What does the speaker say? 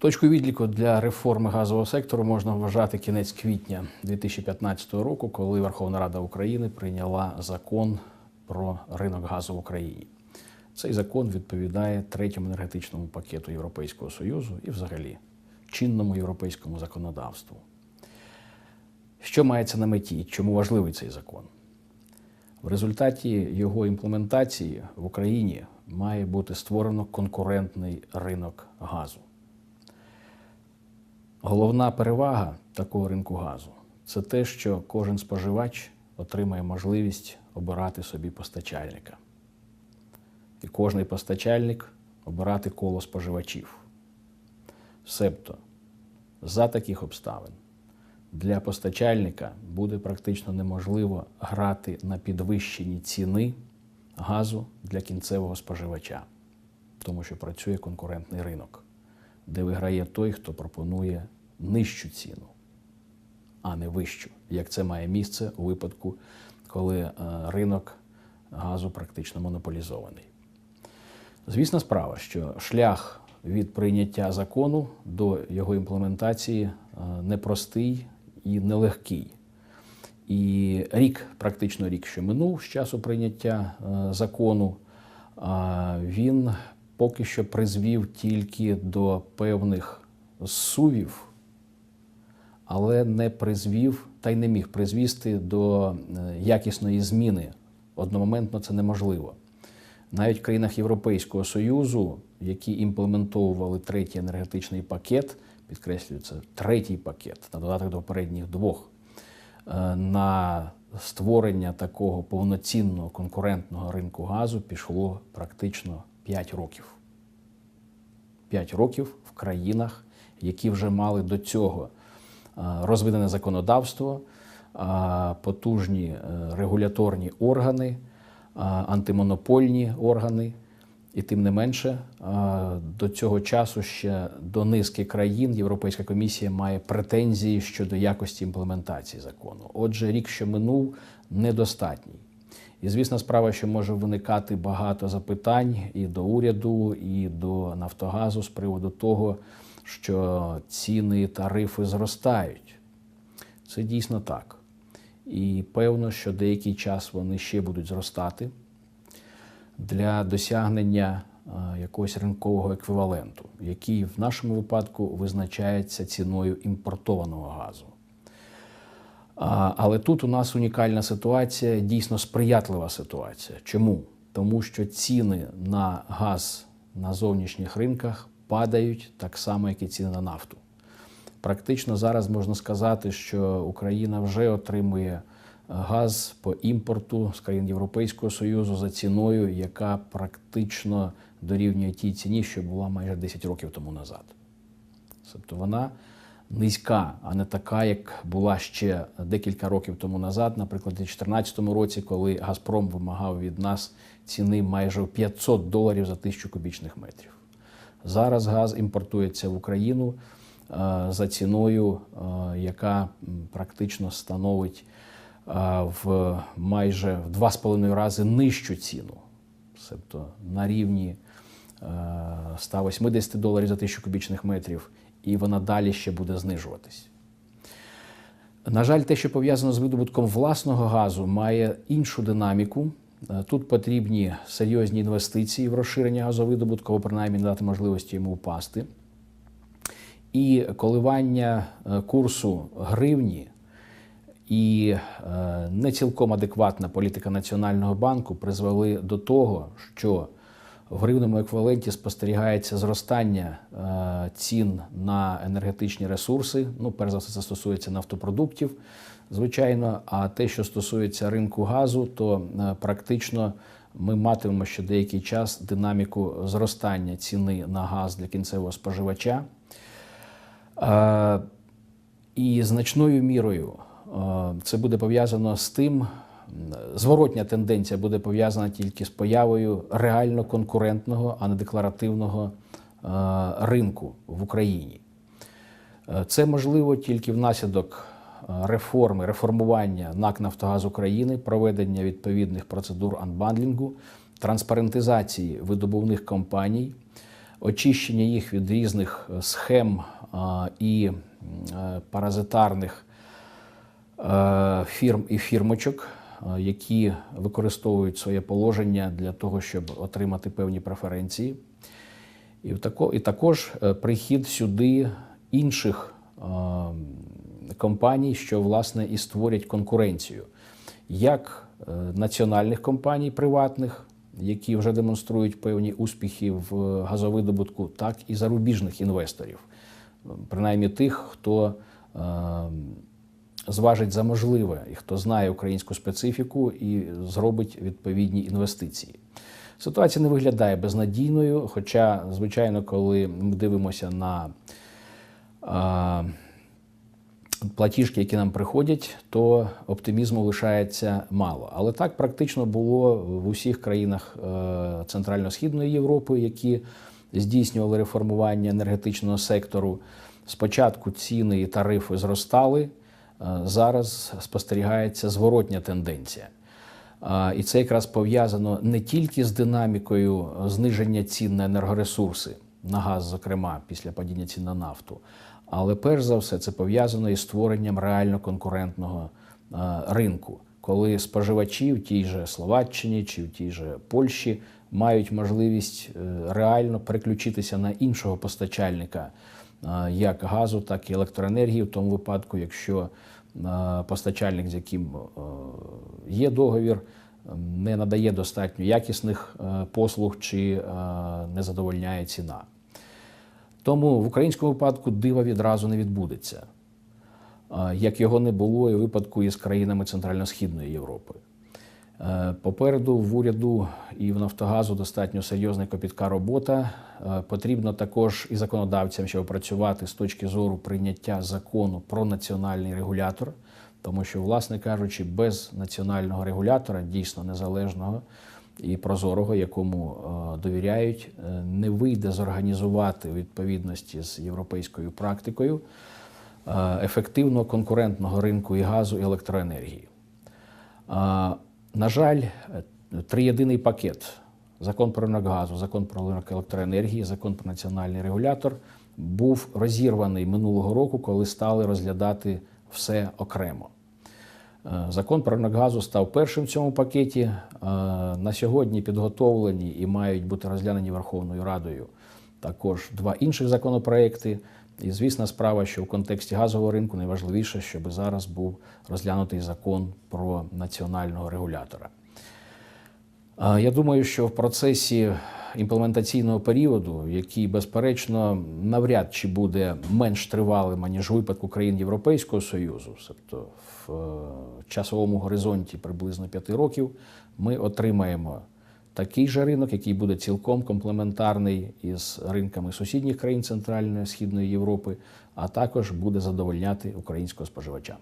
Точкою відліку для реформи газового сектору можна вважати кінець квітня 2015 року, коли Верховна Рада України прийняла закон про ринок газу в Україні. Цей закон відповідає третьому енергетичному пакету Європейського Союзу і, взагалі, чинному європейському законодавству. Що мається на меті? і Чому важливий цей закон? В результаті його імплементації в Україні має бути створено конкурентний ринок газу. Головна перевага такого ринку газу це те, що кожен споживач отримає можливість обирати собі постачальника. І кожний постачальник обирати коло споживачів. Себто, за таких обставин для постачальника буде практично неможливо грати на підвищенні ціни газу для кінцевого споживача, тому що працює конкурентний ринок, де виграє той, хто пропонує нижчу ціну, а не вищу, як це має місце у випадку, коли е, ринок газу практично монополізований. Звісна справа, що шлях від прийняття закону до його імплементації е, непростий і нелегкий. І рік, практично рік, що минув з часу прийняття е, закону, він поки що призвів тільки до певних зсувів, але не призвів та й не міг призвісти до е, якісної зміни. Одномоментно це неможливо. Навіть в країнах Європейського Союзу, які імплементовували третій енергетичний пакет, підкреслюється третій пакет на додаток до попередніх двох, е, на створення такого повноцінного конкурентного ринку газу пішло практично 5 років. 5 років в країнах, які вже мали до цього е, розвинене законодавство, е, потужні е, регуляторні органи, антимонопольні органи. І тим не менше, до цього часу ще до низки країн Європейська комісія має претензії щодо якості імплементації закону. Отже, рік, що минув, недостатній. І звісна справа, що може виникати багато запитань і до уряду, і до Нафтогазу з приводу того, що ціни, і тарифи зростають. Це дійсно так. І певно, що деякий час вони ще будуть зростати для досягнення е, якогось ринкового еквіваленту, який в нашому випадку визначається ціною імпортованого газу. Але тут у нас унікальна ситуація, дійсно сприятлива ситуація. Чому? Тому що ціни на газ на зовнішніх ринках падають так само, як і ціни на нафту. Практично зараз можна сказати, що Україна вже отримує е, газ по імпорту з країн Європейського Союзу за ціною, яка практично дорівнює тій ціні, що була майже 10 років тому назад. Тобто вона низька, а не така, як була ще декілька років тому назад, наприклад, у 2014 році, коли Газпром вимагав від нас ціни майже 500 доларів за тисячу кубічних метрів. Зараз газ імпортується в Україну е, за ціною, е, яка практично становить е, в майже в 2,5 рази нижчу ціну, тобто на рівні е, 180 доларів за тисячу кубічних метрів, і вона далі ще буде знижуватись. На жаль, те, що пов'язано з видобутком власного газу, має іншу динаміку. Е, Тут потрібні серйозні інвестиції в розширення газовидобутку, або принаймні дати можливості йому впасти. І коливання е, курсу гривні і е, не цілком адекватна політика Національного банку призвели до того, що в гривному еквіваленті спостерігається зростання е, цін на енергетичні ресурси. Ну, перш за все, це стосується нафтопродуктів, звичайно. А те, що стосується ринку газу, то е, практично ми матимемо ще деякий час динаміку зростання ціни на газ для кінцевого споживача. Е, І значною мірою це буде пов'язано з тим, зворотня тенденція буде пов'язана тільки з появою реально конкурентного, а не декларативного е, ринку в Україні. Е, Це можливо тільки внаслідок е, реформи, реформування НАК Нафтогаз України, проведення відповідних процедур анбандлінгу, транспарентизації видобувних компаній, очищення їх від різних схем і паразитарних фірм і фірмочок, які використовують своє положення для того, щоб отримати певні преференції. І, і також е, прихід сюди інших е, компаній, що власне і створять конкуренцію, як е, національних компаній приватних, які вже демонструють певні успіхи в газовидобутку, так і зарубіжних інвесторів, принаймні тих, хто е, зважить за можливе і хто знає українську специфіку і зробить відповідні інвестиції. Ситуація не виглядає безнадійною, хоча, звичайно, коли ми дивимося на платіжки, які нам приходять, то оптимізму лишається мало. Але так практично було в усіх країнах е, Центрально-Східної Європи, які здійснювали реформування енергетичного сектору. Спочатку ціни і тарифи зростали, зараз спостерігається зворотня тенденція. І це якраз пов'язано не тільки з динамікою зниження цін на енергоресурси, на газ, зокрема, після падіння цін на нафту, але перш за все це пов'язано із створенням реально конкурентного ринку, коли споживачі в тій же Словаччині чи в тій же Польщі мають можливість е, реально переключитися на іншого постачальника як газу, так і електроенергії, в тому випадку, якщо постачальник, з яким є договір, не надає достатньо якісних послуг чи не задовольняє ціна. Тому в українському випадку дива відразу не відбудеться, як його не було і в випадку із країнами Центрально-Східної Європи. Е, Попереду в уряду і в Нафтогазу достатньо серйозна копітка робота. Е, Потрібно також і законодавцям ще опрацювати з точки зору прийняття закону про національний регулятор, тому що, власне кажучи, без національного регулятора, дійсно незалежного і прозорого, якому е, довіряють, не вийде зорганізувати відповідності з європейською практикою е, ефективного конкурентного ринку і газу і електроенергії. На жаль, триєдиний пакет: закон про ринок газу, закон про ринок електроенергії, закон про національний регулятор був розірваний минулого року, коли стали розглядати все окремо. Е, Закон про ринок газу став першим в цьому пакеті. Е, На сьогодні підготовлені і мають бути розглянені Верховною Радою також два інших законопроекти. І звісна справа, що в контексті газового ринку найважливіше, щоб зараз був розглянутий закон про національного регулятора. Я думаю, що в процесі імплементаційного періоду, який, безперечно, навряд чи буде менш тривалим, ніж у випадку країн Європейського Союзу, тобто в е, часовому горизонті приблизно 5 років, ми отримаємо такий же ринок, який буде цілком комплементарний із ринками сусідніх країн Центральної Східної Європи, а також буде задовольняти українського споживача.